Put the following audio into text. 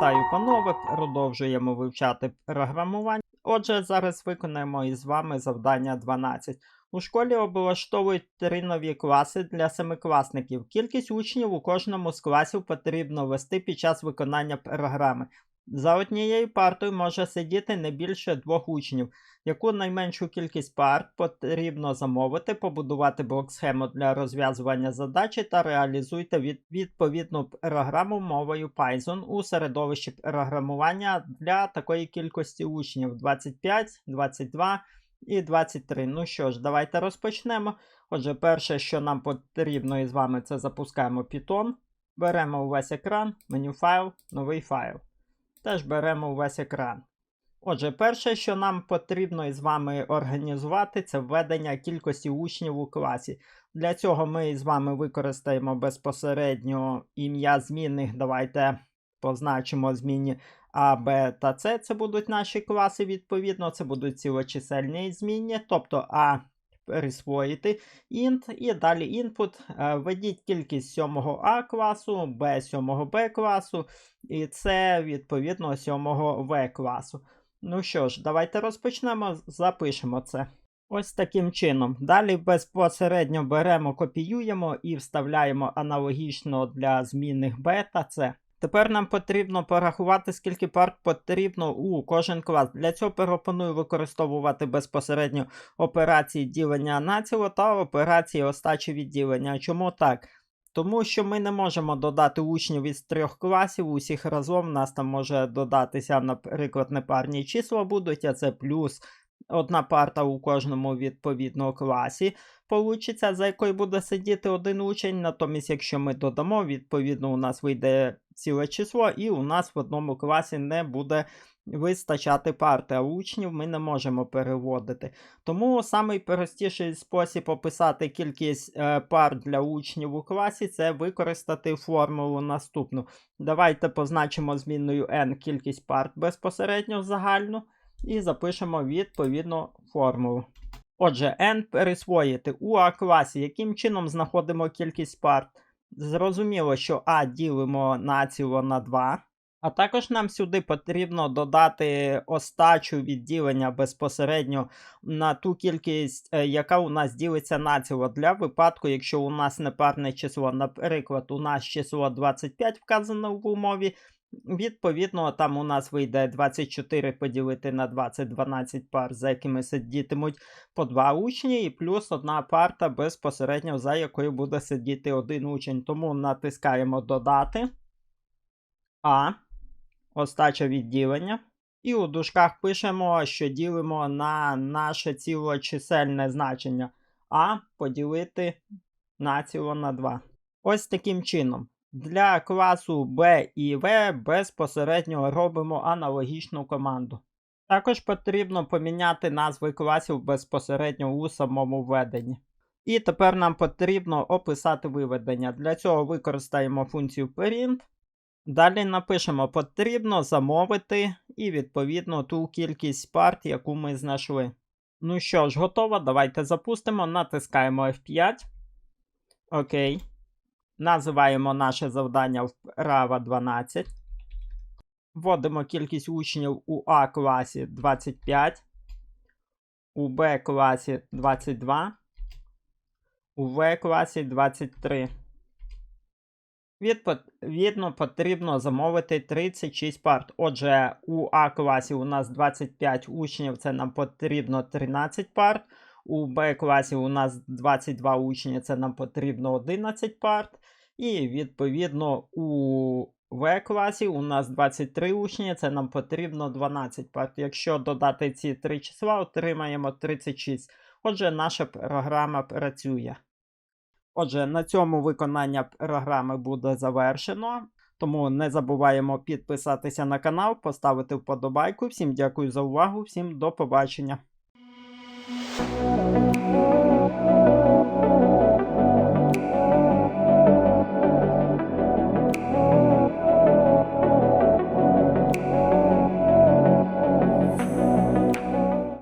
Вітаю, панове! Продовжуємо вивчати програмування. Отже, зараз виконаємо із вами завдання 12. У школі облаштовують три нові класи для семикласників. Кількість учнів у кожному з класів потрібно ввести під час виконання програми. За однією партою може сидіти не більше двох учнів. Яку найменшу кількість парт потрібно замовити, побудувати блок-схему для розв'язування задачі та реалізуйте від, відповідну програму мовою Python у середовищі програмування для такої кількості учнів 25, 22 і 23. Ну що ж, давайте розпочнемо. Отже, перше, що нам потрібно із вами, це запускаємо Python. Беремо увесь екран, меню файл, новий файл. Теж беремо увесь екран. Отже, перше, що нам потрібно із вами організувати, це введення кількості учнів у класі. Для цього ми з вами використаємо безпосередньо ім'я змінних. Давайте позначимо змінні А, Б та С. Це будуть наші класи, відповідно, це будуть цілочисельні змінні, тобто А присвоїти int і далі input. Е, Введіть кількість 7 А класу, Б 7 Б класу, і це відповідно 7 В класу. Ну що ж, давайте розпочнемо, запишемо це. Ось таким чином. Далі безпосередньо беремо, копіюємо і вставляємо аналогічно для змінних B та C. Тепер нам потрібно порахувати, скільки парт потрібно у кожен клас. Для цього пропоную використовувати безпосередньо операції ділення націло та операції остачі відділення. Чому так? Тому що ми не можемо додати учнів із трьох класів, усіх разом у нас там може додатися, наприклад, непарні числа будуть, а це плюс одна парта у кожному відповідно класі. Получиться, за якою буде сидіти один учень. Натомість, якщо ми додамо, відповідно, у нас вийде ціле число, і у нас в одному класі не буде вистачати парти, а учнів ми не можемо переводити. Тому найпростіший спосіб описати кількість е, пар для учнів у класі це використати формулу наступну. Давайте позначимо змінною n кількість парт безпосередньо загальну і запишемо відповідну формулу. Отже, n пересвоїти у А класі, яким чином знаходимо кількість парт. Зрозуміло, що А ділимо націло на 2. А також нам сюди потрібно додати остачу відділення безпосередньо на ту кількість, е, яка у нас ділиться націло. Для випадку, якщо у нас непарне число, наприклад, у нас число 25 вказано в умові, відповідно, там у нас вийде 24 поділити на 20, 12 пар, за якими сидітимуть по два учні, і плюс одна парта безпосередньо, за якою буде сидіти один учень. Тому натискаємо додати. А остача відділення. І у дужках пишемо, що ділимо на наше цілочисельне значення А поділити націло на 2. Ось таким чином. Для класу B і V безпосередньо робимо аналогічну команду. Також потрібно поміняти назви класів безпосередньо у самому введенні. І тепер нам потрібно описати виведення. Для цього використаємо функцію print. Далі напишемо потрібно замовити і відповідно ту кількість парт, яку ми знайшли. Ну що ж, готово. Давайте запустимо. Натискаємо F5. Окей. Називаємо наше завдання вправа 12. Вводимо кількість учнів у А класі 25, у Б класі 22, у В класі 23. Відповідно, потрібно замовити 36 парт. Отже, у А класі у нас 25 учнів, це нам потрібно 13 парт. У Б класі у нас 22 учні, це нам потрібно 11 парт. І відповідно у В класі у нас 23 учні, це нам потрібно 12 парт. Якщо додати ці три числа, отримаємо 36. Отже, наша програма працює. Отже, на цьому виконання програми буде завершено. Тому не забуваємо підписатися на канал, поставити вподобайку. Всім дякую за увагу, всім до побачення. 了。